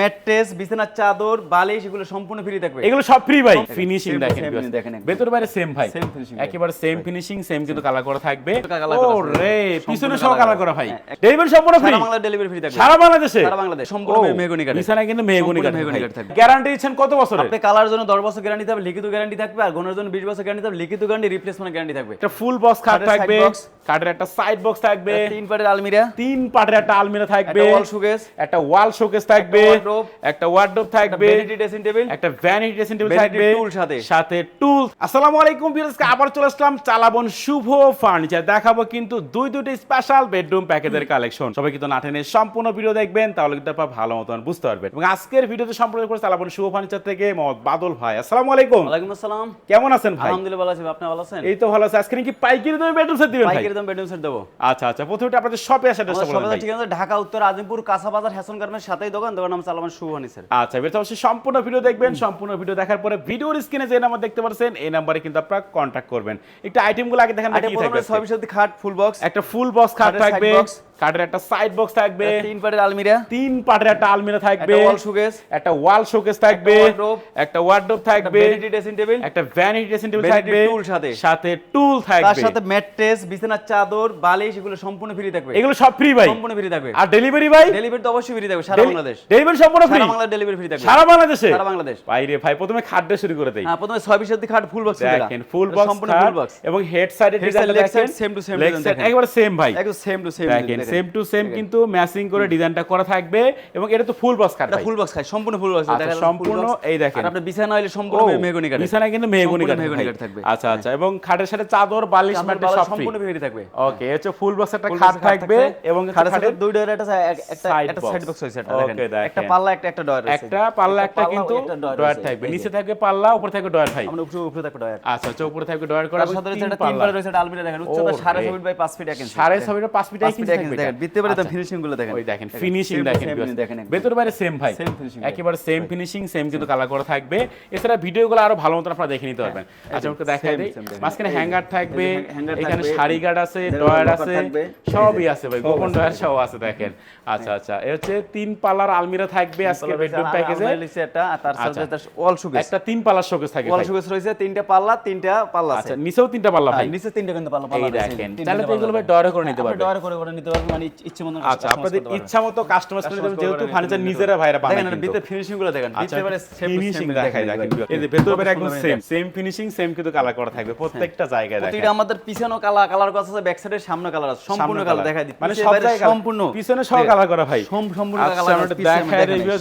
Mattress বিছানার চাদর বালিশ এগুলো সম্পূর্ণ ফ্রি থাকবে। এগুলো সব ফ্রি ভাই। ফিনিশিং দেখেন। ভেতর বাইরে সেম ভাই। একেবারে সেম ফিনিশিং সেম কিন্তু কালার করা থাকবে। colour ও করা আছে। রে সম্পূর্ণ পিছনে সব কালার করা। ভাই। হ্যাঁ, ডেলিভারি সম্পূর্ণ ফ্রি সারা বাংলা ডেলিভারি ফ্রি থাকবে। সারা বাংলাদেশে? সারা বাংলাদেশ সম্পূর্ণ মেহগনি কাঠের বিছানায় কিন্তু মেহগনি কাঠ মেহগনি কাঠ থাকবে। গ্যারান্টি দিচ্ছেন কত বছরের আপনি কালার জন্য 10 বছর গ্যারান্টি থাকবে লিখিত গ্যারান্টি থাকবে আর গোনার জন্য 20 বছর গ্যারান্টি থাকবে লিখিত গ্যারান্টি রিপ্লেসমেন্ট গ্যারান্টি থাকবে। একটা ফুল বক্স খাট থাকবে। কাঠের একটা সাইড বক্স থাকবে। তিন পাটের আলমিরা। তিন পাটের একটা আলমিরা থাকবে। একটা wall showcase, একটা ওয়াল শোকেস থাকবে। একটা ওয়ার্ডরোব থাকবে ড্রেসিং টেবিল একটা ভ্যানিটি ড্রেসিং টেবিল থাকবে tool সাথে। সাথে টুল আসসালামু আলাইকুম আবার চলে আসলাম চালাবন শুভ ফার্নিচার দেখাবো কিন্তু দুই দুটি স্পেশাল বেডরুম প্যাকেজের কালেকশন সবাই কিন্তু না টেনে সম্পূর্ণ ভিডিও দেখবেন তাহলে কিন্তু আপনারা ভালো মতন বুঝতে পারবেন। এবং আজকের ভিডিওতে সম্পূর্ণ করে চালাবন শুভ ফার্নিচার থেকে মোহাম্মদ বাদল ভাই। আসসালামু আলাইকুম। ওয়ালাইকুম আসসালাম। কেমন আছেন ভাই? আলহামদুলিল্লাহ ভালো আছি আপনি ভালো আছেন? এই তো ভালো আছে। আজকে কি পাইকারি দামে বেডরুম সেট দিবেন ভাই? পাইকারি দাম বেডরুম সেট দেবো। আচ্ছা আচ্ছা। প্রথমে আপনাদের শপে আসার আছে ঢাকা উত্তর আজিমপুর কাঁচা বাজার হ্যাসন গার্মেন্টস সাথেই দোকান। দোকান নাম সালমান সুহানি স্যার আচ্ছা এবার অবশ্যই সম্পূর্ণ ভিডিও দেখবেন সম্পূর্ণ ভিডিও দেখার পরে ভিডিওর স্ক্রিনে যে নাম্বার দেখতে পাচ্ছেন এই নাম্বারে কিন্তু আপনারা কন্ট্যাক্ট করবেন। একটু আইটেমগুলো আগে দেখেন কি থাকবে ছয় বিশ খাট ফুল বক্স একটা ফুল বক্স খাট থাকবে। কাঠের একটা সাইড বক্স থাকবে। তিন পাটের আলমিরা। তিন পাটের একটা আলমিরা থাকবে। ওয়াল শোকেস একটা ওয়াল শোকেস থাকবে। একটা ওয়ার্ডরোব থাকবে। ভ্যানিটি ড্রেসিং টেবিল একটা ভ্যানিটি ড্রেসিং টেবিল থাকবে। tool সাথে। সাথে টুল তার সাথে ম্যাট্রেস বিছানার চাদর বালিশ এগুলো সম্পূর্ণ ফ্রি থাকবে। এগুলো সব ফ্রি ভাই। সম্পূর্ণ ফ্রি থাকবে। আর ডেলিভারি ভাই? ডেলিভারি তো অবশ্যই ফ্রি থাকবে সারা বাংলাদেশ। ডেলিভারি সম্পূর্ণ ফ্রি সারা বাংলা ডেলিভারি ফ্রি থাকবে। সারা বাংলাদেশে? সারা বাংলাদেশ। ভাই রে ভাই প্রথমে খাট দিয়ে শুরু করে দেই। হ্যাঁ প্রথমে ছয় বিশ খাট ফুল বক্স দেখেন ফুল বক্স সম্পূর্ণ ফুল বক্স এবং হেড সাইডে Head side, leg side, same to same design দেখেন। একবারে সেম ভাই। একদম সেম টু সেম দেখেন সেম টু সেম কিন্তু ম্যাচিং করে ডিজাইনটা করা থাকবে এবং এটা তো ফুল বক্স কাট এটা ফুল বক্স খায় সম্পূর্ণ ফুল বক্স আচ্ছা, সম্পূর্ণ এই দেখেন। আপনি বিছানা হইলে সম্পূর্ণ মেহগনি কাঠ বিছানায় কিন্তু মেহগনি ভাই। থাকবে। আচ্ছা আচ্ছা এবং খাটের সাথে চাদর বালিশ বালিশ সব সম্পূর্ণ ফ্রি থাকবে। ওকে এটা ফুল বক্স একটা খাট থাকবে এবং খাটের সাথে খাটের দুই ডয়ার একটা একটা। সাইড বক্স হইছে এটা দেখেন। দেখেন। একটা পাল্লা একটা একটা ডয়ার একটা পাল্লা একটা কিন্তু ডয়ার থাকবে। নিচে থাকবে পাল্লা উপরে থাকবে ডয়ার ভাই। আমরা উপরে উপরে থাকবে ডয়ার। আচ্ছা আচ্ছা উপরে থাকবে ডয়ার করা সাথে তিন পাল্লা। রয়েছে আলমিরা দেখেন। উচ্চতা ও সাড়ে রে। ছয় ফিট বাই পাঁচ ফিট এক ইঞ্চি সাড়ে ছয় ফিট থাকবে দেখেন। বিত্তে পারে আচ্ছা। ফিনিশিংগুলো দেখেন। ওই দেখেন ফিনিশিং দেখেন দেখেন ভেতর বাইরে সেম ভাই। একেবারে সেম ফিনিশিং সেম কিন্তু কালার করা থাকবে। এছাড়া ভিডিওগুলো আরও ভালো মতন আপনারা দেখে নিতে পারবেন। আচ্ছা আমাকে দেখাই দেই। দেখেন। মাঝখানে হ্যাঙ্গার থাকবে এখানে শাড়ি গার্ড আছে ডয়ার আছে সবই আছে ভাই। গোপন। ডয়ার সব আছে দেখেন। আচ্ছা আচ্ছা এ হচ্ছে তিন পাল্লার আলমিরা থাকবে আজকে বেডরুম প্যাকেজে আর তার সাথে আচ্ছা। Wall showcase. একটা তিন পাল্লার শোকেস থাকে ওয়াল শোকেস রয়েছে তিনটা পাল্লা তিনটা পাল্লা আছে। আচ্ছা নিচেও তিনটা পাল্লা ভাই। হ্যাঁ, নিচে তিনটা কিন্তু পাল্লা পাল্লা দেখেন। তাহলে তো এগুলো ভাই। ডয়ারে করে নিতে আপনি পারবেন। করে করে নিতে পারবেন মানে ইচ- ইচ্ছে মতো আচ্ছা আপনাদের ইচ্ছা মতো কাস্টমাইজ করে দিবেন যেহেতু ফার্নিচার নিজেরা ভাইরা বানায় দেখেন ভিতরে ফিনিশিংগুলো দেখেন ভিতরে same ফিনিশিং দেখাই দেখেন। এই যে ভেতর একদম সেম সেম ফিনিশিং সেম কিন্তু কালার করা থাকবে। প্রত্যেকটা জায়গায় দেখেন। প্রতিটা আমাদের পিছনেও কালা কালার করা আছে ব্যাক সাইডের সামনে কালার আছে। সম্পূর্ণ কালার দেখাই দিই মানে সব জায়গায় সম্পূর্ণ পিছনে সব কালার করা ভাই সম্পূর্ণ। কালার আছে, দেখাই।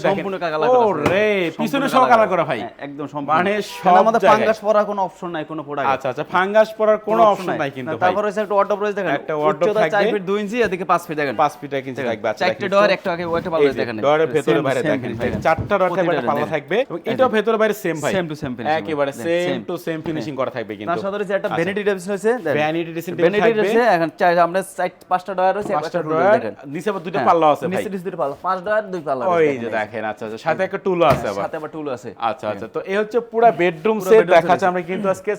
সম্পূর্ণ কালার করা আছে। পিছনে সব কালার করা। ভাই। হ্যাঁ, একদম সম্পূর্ণ। মানে সব আমাদের ফাঙ্গাস পড়ার কোনো অপশন নাই কোনো প্রোডাক্ট আচ্ছা আচ্ছা ফাঙ্গাস পড়ার কোনো অপশন নাই কিন্তু তারপর রয়েছে একটা ওয়ার্ডরোব রয়েছে দেখেন একটা wardrobe উচ্চতা 4 ফিট 2 ইঞ্চি এদিকে 5 ফিট দেখেন। 5 ফিট এক ইঞ্চি থাকবে আচ্ছা চারটে ডয়ার একটা আগে ওইটা পাল্লা দেখেন। ডয়ারের ভেতরে বাইরে দেখেন finish ভাই। দেখেন। চারটা ডয়ার থাকবে একটা পাল্লা থাকবে। এবং এটাও ভেতরে বাইরে সেম ভাই। Same to same finishing একেবারে সেম টু সেম ফিনিশিং করা থাকবে তার সাথে একটা আচ্ছা। ভ্যানিটি ডেপস রয়েছে Vanity dressing ভ্যানিটি থাকবে। এখন চার আমরা পাঁচটা রয়েছে নিচে দুটো হ্যাঁ, পাল্লা আছে ভাই নিচে নিচে দুটো পাল্লা পাঁচ ডয়ার দুই পাল্লা ওই রয়েছে যে দেখেন। আচ্ছা আচ্ছা সাথে একটা টুলও আছে আবার। সাথে আবার টুল আছে। আচ্ছা আচ্ছা তো এই হচ্ছে পুরো বেডরুম সেট দেখাচ্ছে আমরা কিন্তু আজকে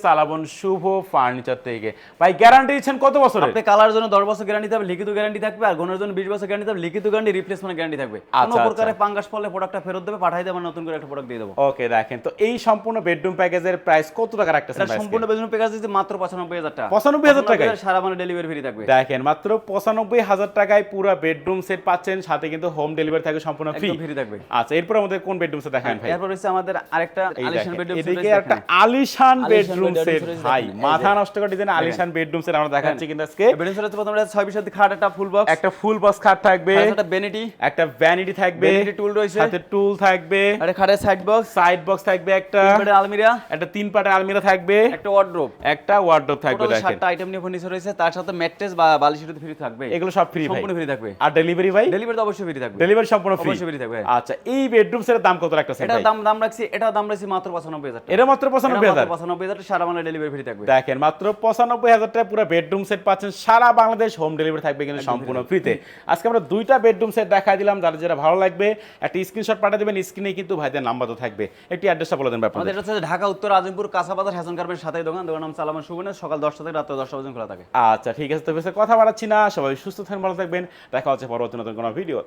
শুভ ফার্নিচার থেকে। ভাই গ্যারান্টি দিচ্ছেন কত বছরের? আপনি কালার জন্য 10 বছর গ্যারান্টি থাকবে লিখিত গ্যারান্টি থাকবে আর গোনার জন্য 20 বছর গ্যারান্টি থাকবে লিখিত গ্যারান্টি রিপ্লেসমেন্ট গ্যারান্টি থাকবে। কোনো আচ্ছা, প্রকারে আচ্ছা। পাঙ্গাস পড়লে প্রোডাক্টটা ফেরত দেবে পাঠাই দেবে নতুন করে একটা প্রোডাক্ট দিয়ে দেবো। ওকে দেখেন তো এই সম্পূর্ণ বেডরুম প্যাকেজের প্রাইস কত টাকা রাখতেছেন এটা সম্পূর্ণ বেতন প্যাকেজ দিচ্ছে মাত্র 95000 টাকা। 95,000 টাকায়? সারা মানে ডেলিভারি ফ্রি থাকবে। দেখেন মাত্র পঁচানব্বই হাজার টাকায় পুরো বেডরুম সেট পাচ্ছেন সাথে কিন্তু হোম ডেলিভারি থাকবে সম্পূর্ণ ফ্রি ফ্রি থাকবে আচ্ছা এরপর আমাদের কোন বেডরুম সেট দেখান ভাই? এরপর রয়েছে আমাদের আরেকটা আলিশান দেখেন, বেডরুম এদিকে একটা আলিশান আলিশান বেডরুম সেট ভাই মাথা নষ্ট করে ডিজাইন আলিশান বেডরুম সেট আমরা দেখাচ্ছি কিন্তু আজকে বেডরুম সেট হচ্ছে প্রথমে 6 বিশ খাট একটা ফুল বক্স একটা ফুল বক্স খাট থাকবে। একটা বেনিটি একটা ভ্যানিটি থাকবে। Vanity tool রয়েছে। সাথে টুল থাকবে। আর খাটের সাইড বক্স সাইড বক্স থাকবে একটা। আলমিরা। একটা তিন পাটের আলমিরা থাকবে। একটা ওয়ার্ডরোব একটা ওয়ার্ডরোব থাকবে দেখেন। সাতটা আইটেম নিয়ে ফার্নিচার রয়েছে। তার সাথে ম্যাট্রেস বা বালিশের ফ্রি থাকবে। এগুলো সব ফ্রি ভাই। সম্পূর্ণ ফ্রি থাকবে। আর ডেলিভারি ভাই? ডেলিভারি তো অবশ্যই ফ্রি থাকবে। ডেলিভারি সম্পূর্ণ ফ্রি অবশ্যই free থাকবে। আচ্ছা এই বেডরুম সেটের দাম কত রাখতেছেন এটার ভাই? দাম দাম রাখছি এটা দাম রাখছি মাত্র 95000 টাকা। এটা মাত্র পঁচানব্বই হাজার? পঁচানব্বই হাজার সারা বাংলা ডেলিভারি ফ্রি থাকবে। দেখেন মাত্র পঁচানব্বই হাজার টাকা পুরো বেডরুম সেট পাচ্ছেন সারা বাংলাদেশ হোম ডেলিভারি থাকবে কিন্তু সম্পূর্ণ ফ্রিতে আজকে আমরা দুইটা বেডরুম সেট দেখাই দিলাম যারা যেটা ভালো লাগবে একটা স্ক্রিনশট পাঠিয়ে দেবেন স্ক্রিনে কিন্তু ভাইদের নাম্বার তো থাকবে। একটি অ্যাড্রেসটা বলে দেন আমাদের হচ্ছে ঢাকা উত্তর আজিমপুর কাঁচাবাজার হ্যাসন গার্মেন্টস সাথে দোকান। দোকান নাম সালামান সুবনে সকাল দশটা থেকে রাত দশটা পর্যন্ত খোলা থাকে। আচ্ছা ঠিক আছে তো বেশি কথা বাড়াচ্ছি না। সবাই সুস্থ থাকবেন ভালো থাকবেন। দেখা হচ্ছে পরবর্তী নতুন কোনো ভিডিও